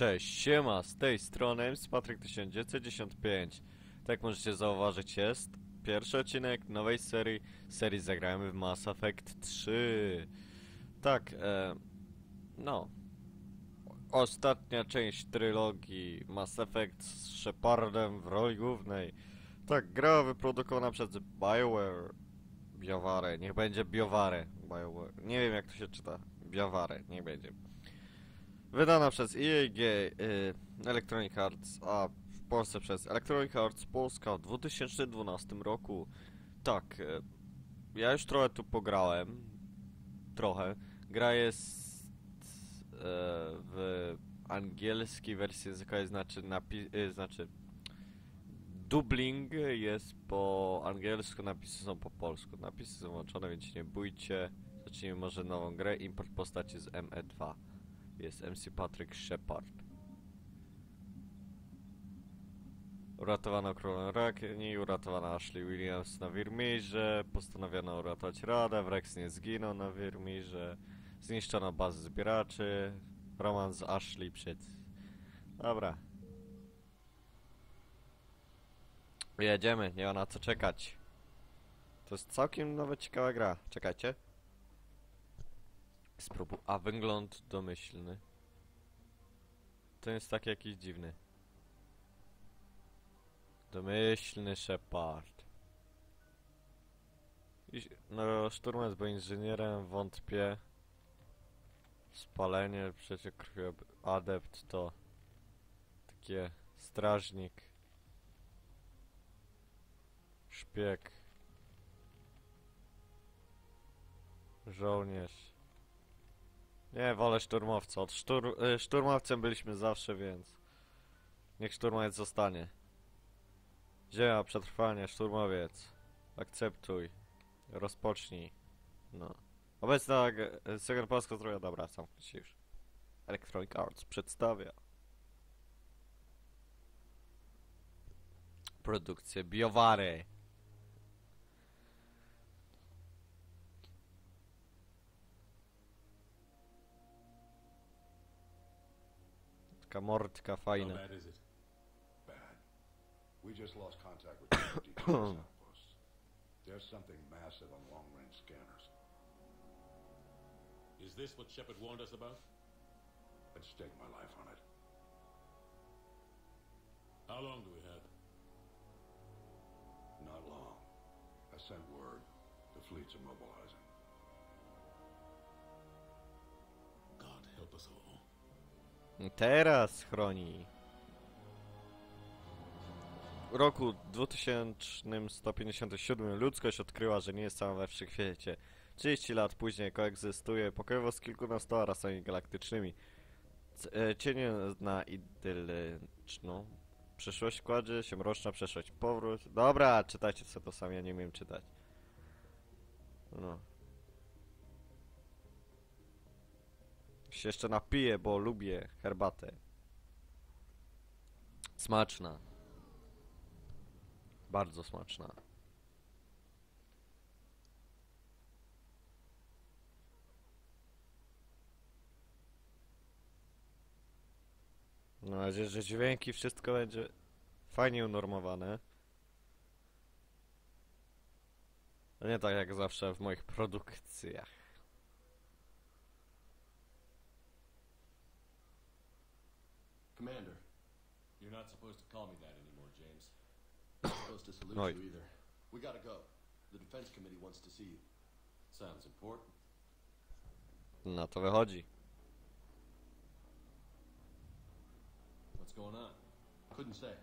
Cześć, siema, z tej strony Patryk 1995. Tak możecie zauważyć jest pierwszy odcinek nowej serii, serii zagramy w Mass Effect 3. Tak, e, no. Ostatnia część trylogii Mass Effect z Shepardem w roli głównej. Tak, gra wyprodukowana przez BioWare. BioWare, niech będzie BioWare. BioWare. Nie wiem jak to się czyta. BioWare, niech będzie. Wydana przez EAG y, Electronic Arts, a w Polsce przez Electronic Arts Polska w 2012 roku. Tak, y, ja już trochę tu pograłem. Trochę. Gra jest y, w angielskiej wersji językowej, znaczy napi y, znaczy dubbing jest po angielsku, napisy są po polsku. Napisy są włączone, więc nie bójcie. Zacznijmy może nową grę. Import postaci z ME2. Jest MC Patrick Shepard. Uratowano królę Rakni, uratowano Ashley Williams na Wirmirze, postanowiono uratować Radę, Wrex nie zginął na Wirmirze, zniszczono bazę zbieraczy, romans z Ashley przed... Dobra. Jedziemy, nie ma na co czekać. To jest całkiem nowa ciekawa gra. Czekajcie. Spróbuj. A wygląd domyślny. To jest taki jakiś dziwny. Domyślny Shepard. No, szturm jest bo inżynierem, wątpię. Spalenie, przecież krwiob... Adept to... Takie... Strażnik. Szpieg. Żołnierz. Nie, wolę szturmowca. Od sztur y, szturmowcem byliśmy zawsze, więc... Niech szturmowiec zostanie. Ziemia, przetrwanie, szturmowiec. Akceptuj. Rozpocznij. No. Obecna Second Polska zdrowia, dobra, zamknij się już. Electronic Arts przedstawia. Produkcję biowary. Taka mordka How fajna. bad is it? Bad. We just lost contact with the defense outposts. There's something massive on long-range scanners. Is this what Shepard warned us about? I'd stake my life on it. How long do we have? Not long. I sent word. The fleet's immobilizing. God help us all. Teraz chroni. W roku 2157 ludzkość odkryła, że nie jest sama we wszechświecie. 30 lat później koegzystuje pokojowo z kilkunastoma rasami galaktycznymi. E, Cienie na idylliczną przyszłość kładzie się mroczna przeszłość. Powrót. Dobra, czytajcie sobie to sami, ja nie umiem czytać. No. Się jeszcze napiję, bo lubię herbatę. Smaczna. Bardzo smaczna. Mam nadzieję, że dźwięki, wszystko będzie fajnie unormowane. Nie tak jak zawsze w moich produkcjach. Commander, You're not supposed to call me that anymore, James. not supposed to salute Right. you either. We gotta go. The defense committee wants to see you. Sounds important. Na to wychodzi. What's going on? Couldn't say.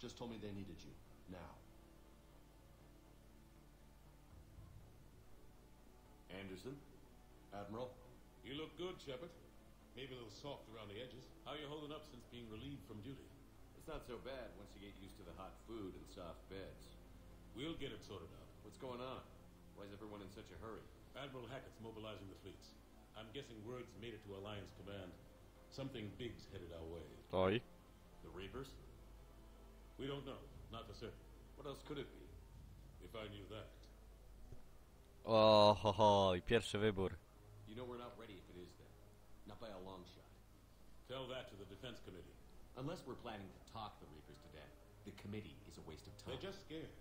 Just told me they needed you. Now. Anderson? Admiral? You look good, Shepard. Maybe a little soft around the edges. How are you holding up since being relieved from duty? It's not so bad once you get used to the hot food and soft beds. We'll get it sorted out. What's going on? Why is everyone in such a hurry? Admiral Hackett's mobilizing the fleets. I'm guessing word's made it to Alliance Command. Something big's headed our way. Oj. The Reapers? We don't know. Not for certain. What else could it be? If I knew that. O, ho, ho, i pierwszy wybór. You know we're not ready if it is then. Not by a long shot. Tell that to the defense committee. Unless we're planning to talk the Reapers to death, the committee is a waste of time. They're just scared.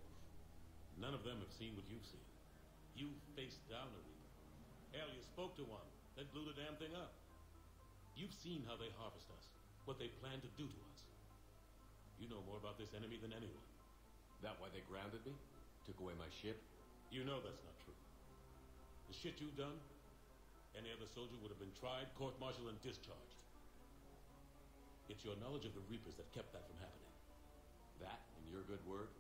None of them have seen what you've seen. You faced down a Reaper. Hell, you spoke to one that blew the damn thing up. You've seen how they harvest us, what they plan to do to us. You know more about this enemy than anyone. That why they grounded me? Took away my ship? You know that's not true. The shit you've done, any other soldier would have been tried, court-martialed, and discharged. It's your knowledge of the Reapers that kept that from happening. That and your good word?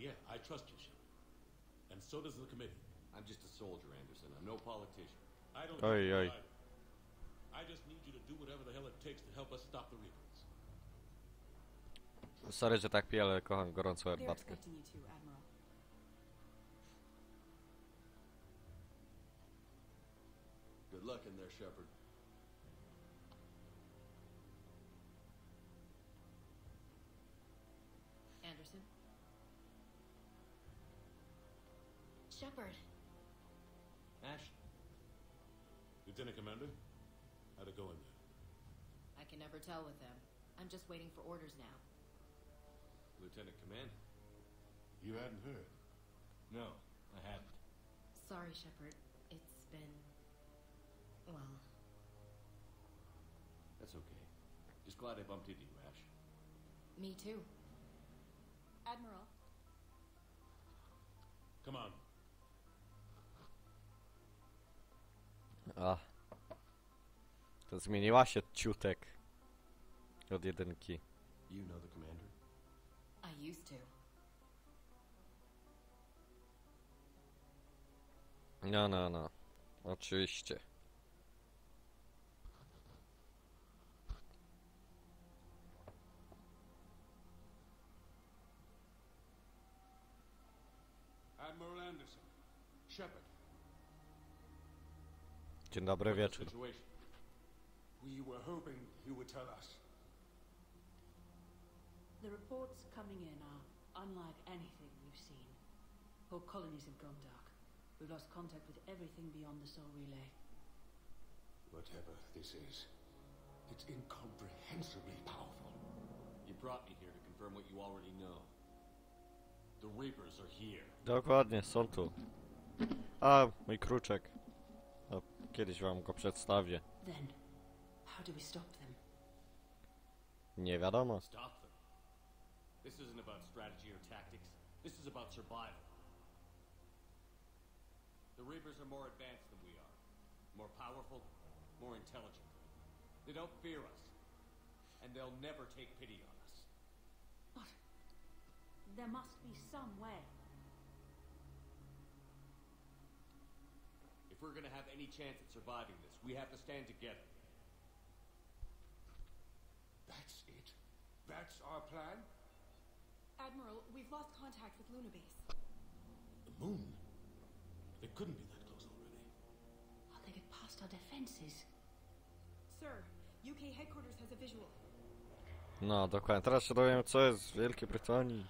Yeah, I trust you, Shepard. And so does the committee. I'm just a soldier, Anderson. I'm no politician. I don't Oj, need you oj. either. I just need you to do whatever the hell it takes to help us stop the Reapers. Sorry, że tak piję, ale kocham gorącą They're herbatkę. Good luck in there, Shepard. Anderson? Shepard. Ash, Lieutenant Commander, how'd it go in there? I can never tell with them. I'm just waiting for orders now. Lieutenant Commander. You hadn't heard. No, I haven't. Sorry, Shepard. It's been. Well, That's okay. Just glad I bumped into you, Ash. me too. Admiral? Come on. Ah. A. To zmieniła się ciutek. Od jedynki. You know the commander? I used to. No, no, no. Oczywiście. Admiral Anderson. Shepard. Dzień dobry wieczór. We were hoping you would tell us. The reports coming in are unlike anything we've seen. Whole colonies have gone dark. We've lost contact with everything beyond the Soul Relay. Whatever this is, it's incomprehensibly powerful. You brought me here to confirm what you already know. Dokładnie, są tu. A, mój kruczek. No, kiedyś wam go przedstawię. Then, how do we stop them? Nie wiadomo. Stop them. This isn't about strategy or tactics. This is about survival. The Reapers are more advanced than we are. More powerful, more intelligent. They don't fear us. And they'll never take pity on us. But there must be some way. If we're gonna have any chance at surviving this, we have to stand together. That's it. That's our plan? Admiral, we've lost contact with Luna Base. The moon? They couldn't be that close already. How'd they get past our defenses? Sir, UK headquarters has a visual. No, dokładnie. Teraz się dowiemy, co jest w Wielkiej Brytanii.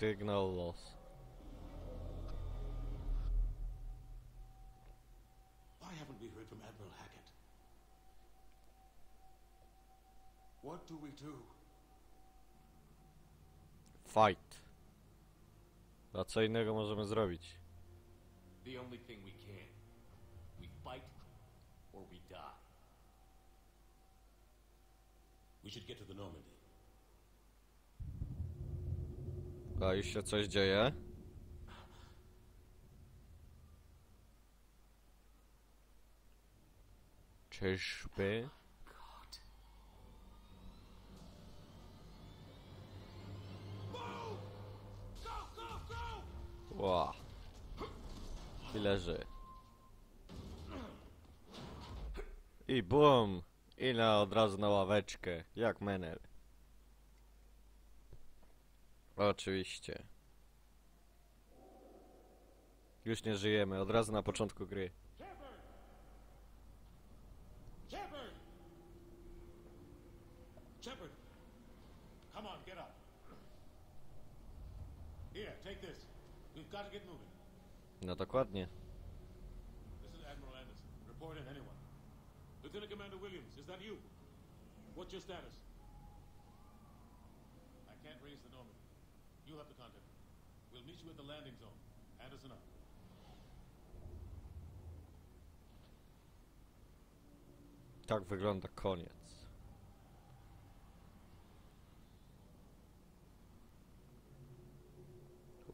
Sygnał los. Why haven't we heard from Admiral Hackett? What do we do? Fight. A co innego możemy zrobić? The only thing we can. We fight or we die. We should get to the Normandy. A już się coś dzieje? Czyżby? Ła. I leży. I bum! I na od razu na ławeczkę, jak menel. Oczywiście. Już nie żyjemy, od razu na początku gry. Shepard! Shepard! No dokładnie. Admiral Anderson. Lieutenant Commander Williams, is that you? What's your status? I can't raise the. You'll have to contact. We'll meet you at the landing zone. Anderson up. Tak wygląda koniec.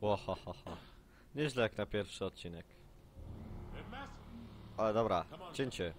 Łahahaha. Nieźle jak na pierwszy odcinek. Ale dobra, cięcie.